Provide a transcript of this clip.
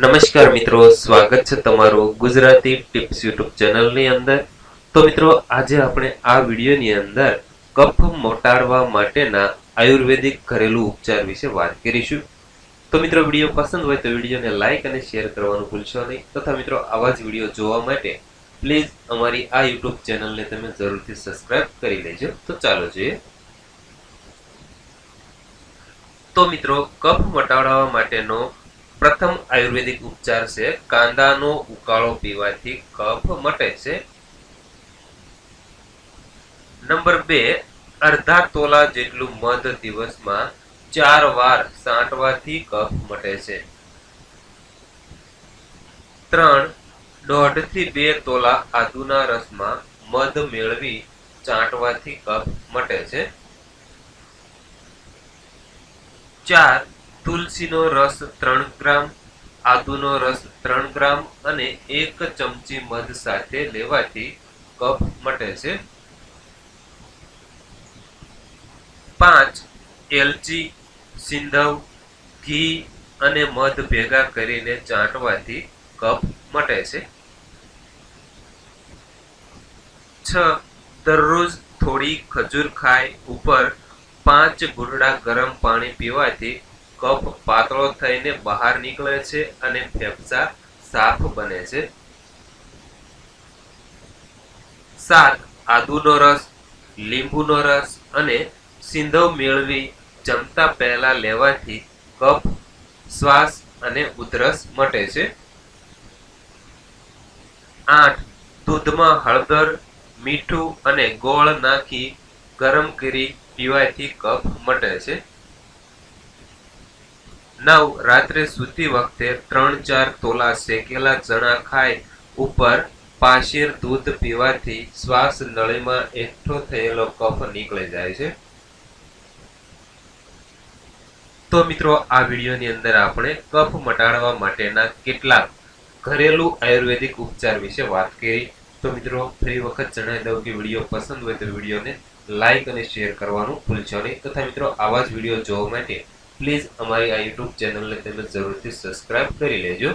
નમસ્કાર મિત્રો, સ્વાગત છે તમારું ગુજરાતી ટિપ્સ યુટ્યુબ ચેનલની અંદર. તો મિત્રો, આજે આપણે આ વિડીયોની અંદર કફ મોટાડવા માટેના આયુર્વેદિક ઘરેલું ઉપચાર વિશે વાત કરીશું. તો મિત્રો, વીડિયો પસંદ હોય તો વિડીયોને લાઇક અને શેર કરવાનું ભૂલશો નહીં. તથા મિત્રો, આવા જ વીડિયો જોવા માટે પ્લીઝ અમારી આ યુટ્યુબ ચેનલને તમે જરૂરથી સબસ્ક્રાઇબ કરી લેજો. તો ચાલો જોઈએ. તો મિત્રો, કફ મટાડવા માટેનો પ્રથમ આયુર્વેદિક ઉપચાર છે. કાંદાનો ઉકાળો પીવાથી કફ મટે છે. નંબર બે, અડધા તોલા જેટલું મધ દિવસમાં ચાર વાર સાંટવાથી કફ મટે છે. ત્રણ દોઢથી બે તોલા આદુના રસમાં મધ મેળવી ચાંટવાથી કફ મટે છે. ચાર તુલસીનો રસ ત્રણ ગ્રામ, આદુનો રસ ત્રણ ગ્રામ અને એક ચમચી મધ સાથે લેવાથી કફ મટે છે. પાંચ, એલચી, સિંધવ, ઘી અને મધ ભેગા કરીને ચાંટવાથી કફ મટે છે. છ, દરરોજ થોડી ખજૂર ખાય ઉપર પાંચ ઘૂંટડા ગરમ પાણી પીવાથી કફ પાતળો થઈને બહાર નીકળે છે અને ફેફસા સાફ બને છે. સાત આદુનો રસ, લીંબુનો રસ અને સિંધવ મેળવી જમતા પહેલા લેવાથી કફ શ્વાસ અને ઉધરસ મટે છે. આઠ, દૂધમાં હળદર, મીઠું અને ગોળ નાખી ગરમ કરી પીવાથી કફ મટે છે. નવ રાત્રે સૂતી વખતે ત્રણ ચાર તોલા શેકેલા ચણા ખાય ઉપર પાશીર દૂધ પીવાથી શ્વાસ નળીમાં એકઠો થયેલો કફ નીકળી જાય છે. તો મિત્રો, આ વિડીયોની અંદર આપણે કફ મટાડવા માટેના કેટલાક ઘરેલું આયુર્વેદિક ઉપચાર વિશે વાત કરી. તો મિત્રો, ફરી વખત જણાવી દઉં કે વીડિયો પસંદ હોય તો વિડીયોને લાઈક અને શેર કરવાનું ભૂલશો નહીં. તથા મિત્રો, આવા જ વીડિયો જોવા માટે પ્લીઝ અમારી આ યુટ્યુબ ચેનલને તમે જરૂરથી સબસ્ક્રાઇબ કરી લેજો.